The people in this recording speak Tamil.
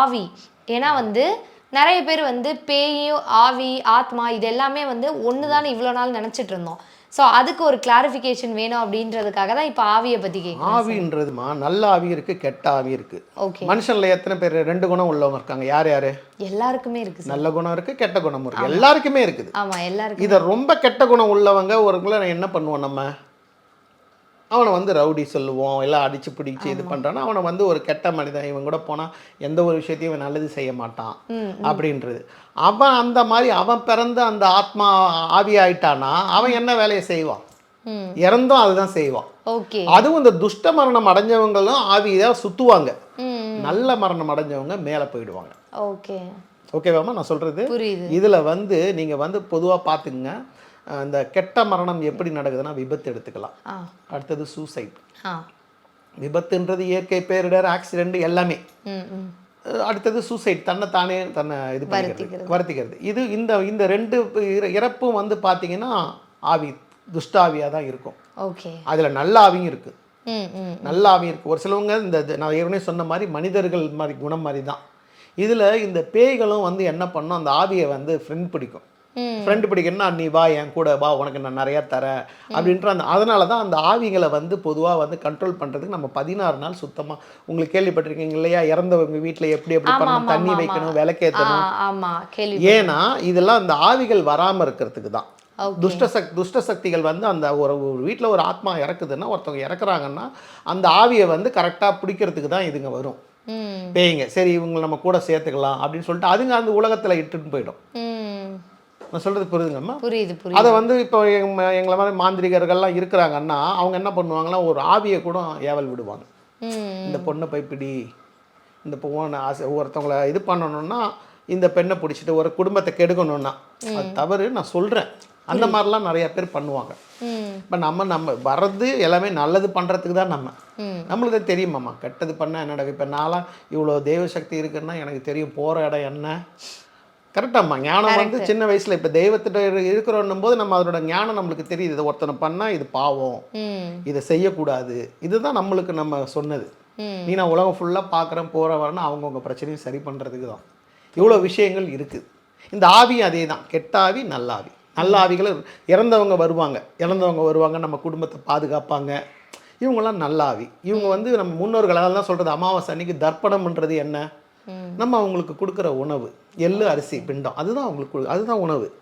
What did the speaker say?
ஆவி. ஏன்னா வந்து நிறைய பேர் வந்து பேயும் ஆவி ஆத்மா இது எல்லாமே வந்து ஒன்று தான் இவ்வளோ நாள் நினச்சிட்டு இருந்தோம். ஸோ அதுக்கு ஒரு கிளாரிஃபிகேஷன் வேணும் அப்படின்றதுக்காக தான் இப்போ ஆவியை பற்றி கேட்குறேன் ஆவின்றதுமா நல்ல ஆவி இருக்கு கெட்ட ஆவி இருக்கு. ஓகே மனுஷன்ல எத்தனை பேர்? ரெண்டு குணம் உள்ளவங்க இருக்காங்க. யார் யாரு? எல்லாருக்குமே இருக்கு சார் நல்ல குணம் இருக்கு கெட்ட குணம் இருக்கு. எல்லாருக்குமே இருக்குது. ஆமாம் எல்லாருக்கும் இதை ரொம்ப கெட்ட குணம் உள்ளவங்க ஒருக்குள்ள என்ன பண்ணுவோம் நம்ம? அவனை வந்து ரவுடி சொல்லுவோம் எல்லாம் அடிச்சு பிடிச்சி இது பண்ணுறான்னா அவனை வந்து ஒரு கெட்ட மனிதன். இவன் கூட போனால் எந்த ஒரு விஷயத்தையும் இவன் நல்லது செய்ய மாட்டான் அப்படின்றது. அவன் அந்த மாதிரி அவன் பிறந்த அந்த ஆத்மா ஆவி ஆயிட்டானா அவன் என்ன வேலையை செய்வான்? இறந்தும் அதுதான் செய்வான். ஓகே. அதுவும் இந்த துஷ்ட மரணம் அடைஞ்சவங்களும் ஆவியை சுற்றுவாங்க ம் நல்ல மரணம் அடைஞ்சவங்க மேலே போயிடுவாங்க. ஓகே. ஓகேவாம்மா நான் புரியுது. இதில் வந்து நீங்கள் வந்து பொதுவாக பார்த்துக்குங்க. அந்த கெட்ட மரணம் எப்படி நடக்குதுன்னா விபத்து எடுத்துக்கலாம். அடுத்தது சூசைட் விபத்துன்றது இயற்கை பேரிடர் ஆக்சிடென்ட் எல்லாமே. அடுத்தது சூசைட் தன்னை தானே தன்னை இது பண்ணிக்கிறது வருத்திக்கிறது. இது இந்த இந்த ரெண்டு இற- இறப்பும் வந்து பார்த்தீங்கன்னா ஆவி துஷ்டாவியாக தான் இருக்கும். ஓகே. அதில் நல்ல ஆவியும் இருக்குது நல்ல ஆவி இருக்குது ஒரு சிலவங்க இந்த நான் ஏற்கனவே சொன்ன மாதிரி மனிதர்கள் மாதிரி குணம் மாதிரி தான். இதில் இந்த பேய்களும் வந்து என்ன பண்ணும்? அந்த ஆவியை வந்து ஃப்ரெண்ட் பிடிக்கும். ஃப்ரெண்டு பிடிக்கணும்னா நீ வா என் கூட வா உனக்கு நான் நிறையா தரேன் அப்படின்ற அந்த அதனால தான் அந்த ஆவிகளை வந்து பொதுவாக வந்து கண்ட்ரோல் பண்ணுறதுக்கு நம்ம பதினாறு நாள் சுத்தமாக உங்களுக்கு கேள்விப்பட்டிருக்கீங்க இல்லையா? இறந்தவங்க வீட்டில் எப்படி எப்படி பண்ணணும் தண்ணி. வைக்கணும் விளக்கேற்றணும் ஏன்னா இதெல்லாம் அந்த ஆவிகள் வராமல் இருக்கிறதுக்கு தான். துஷ்ட சக் துஷ்ட சக்திகள் வந்து அந்த ஒரு ஒரு வீட்டில் ஒரு ஆத்மா இறக்குதுன்னா ஒருத்தவங்க இறக்குறாங்கன்னா அந்த ஆவியை வந்து கரெக்டாக பிடிக்கிறதுக்கு தான் இதுங்க வரும். பேய்ங்க சரி இவங்களை நம்ம கூட சேர்த்துக்கலாம் அப்படின்னு சொல்லிட்டு அதுங்க அந்த உலகத்தில் இட்டுன்னு போயிடும். நான் சொல்கிறது புரியுதுங்கம்மா புரியுது புரியுது. அதை வந்து இப்போ எங்க- எங்களை மாதிரி மாந்திரிகர்கள்லாம் இருக்கிறாங்கன்னா அவங்க என்ன பண்ணுவாங்கன்னா ஒரு ஆவியை கூட ஏவல் விடுவாங்க. இந்த பொண்ணை போய் பிடி இந்த பொண்ணை ஆசை ஒருத்தவங்கள இது பண்ணணும்னா இந்த பெண்ணை பிடிச்சிட்டு ஒரு குடும்பத்தை கெடுக்கணும்னா. அது தவறு நான் சொல்கிறேன் அந்த மாதிரிலாம் நிறைய பேர் பண்ணுவாங்க. இப்போ நம்ம நம்ம வர்றது எல்லாமே நல்லது பண்ணுறதுக்கு தான் நம்ம. நம்மளுக்கு தெரியுமாம்மா? கெட்டது பண்ணால் என்ன நடக்கும் இப்போ நான்லாம் இவ்வளோ தெய்வ சக்தி இருக்குன்னா எனக்கு தெரியும் போகிற இடம் என்ன? கரெக்டாம்மா ஞானம் வந்து சின்ன வயசில் இப்போ தெய்வத்திட்ட இரு- இருக்கிறோன்னும் போது நம்ம அதோட ஞானம் நம்மளுக்கு தெரியுது. இதை ஒருத்தனை பண்ணால் இது பாவம். இதை செய்யக்கூடாது. இதுதான் நம்மளுக்கு நம்ம சொன்னது. நீ நான் உலகம் ஃபுல்லாக பார்க்குறேன் போகிற வரேன்னு அவங்கவுங்க பிரச்சனையும் சரி பண்ணுறதுக்கு தான். இவ்வளோ விஷயங்கள் இருக்குது இந்த ஆவியும் அதே தான் கெட்ட ஆவி நல்ல ஆவி நல்ல ஆவிகள் இறந்தவங்க வருவாங்க. இறந்தவங்க வருவாங்க நம்ம குடும்பத்தை பாதுகாப்பாங்க. இவங்கெல்லாம் நல்ல ஆவி இவங்க வந்து நம்ம முன்னோர்களால் தான் சொல்கிறது அமாவாசை அன்னைக்கு தர்ப்பணம்ன்றது என்ன? நம்ம அவங்களுக்கு கொடுக்குற உணவு எள்ளு அரிசி பிண்டம். அதுதான் அவங்களுக்கு அதுதான் உணவு.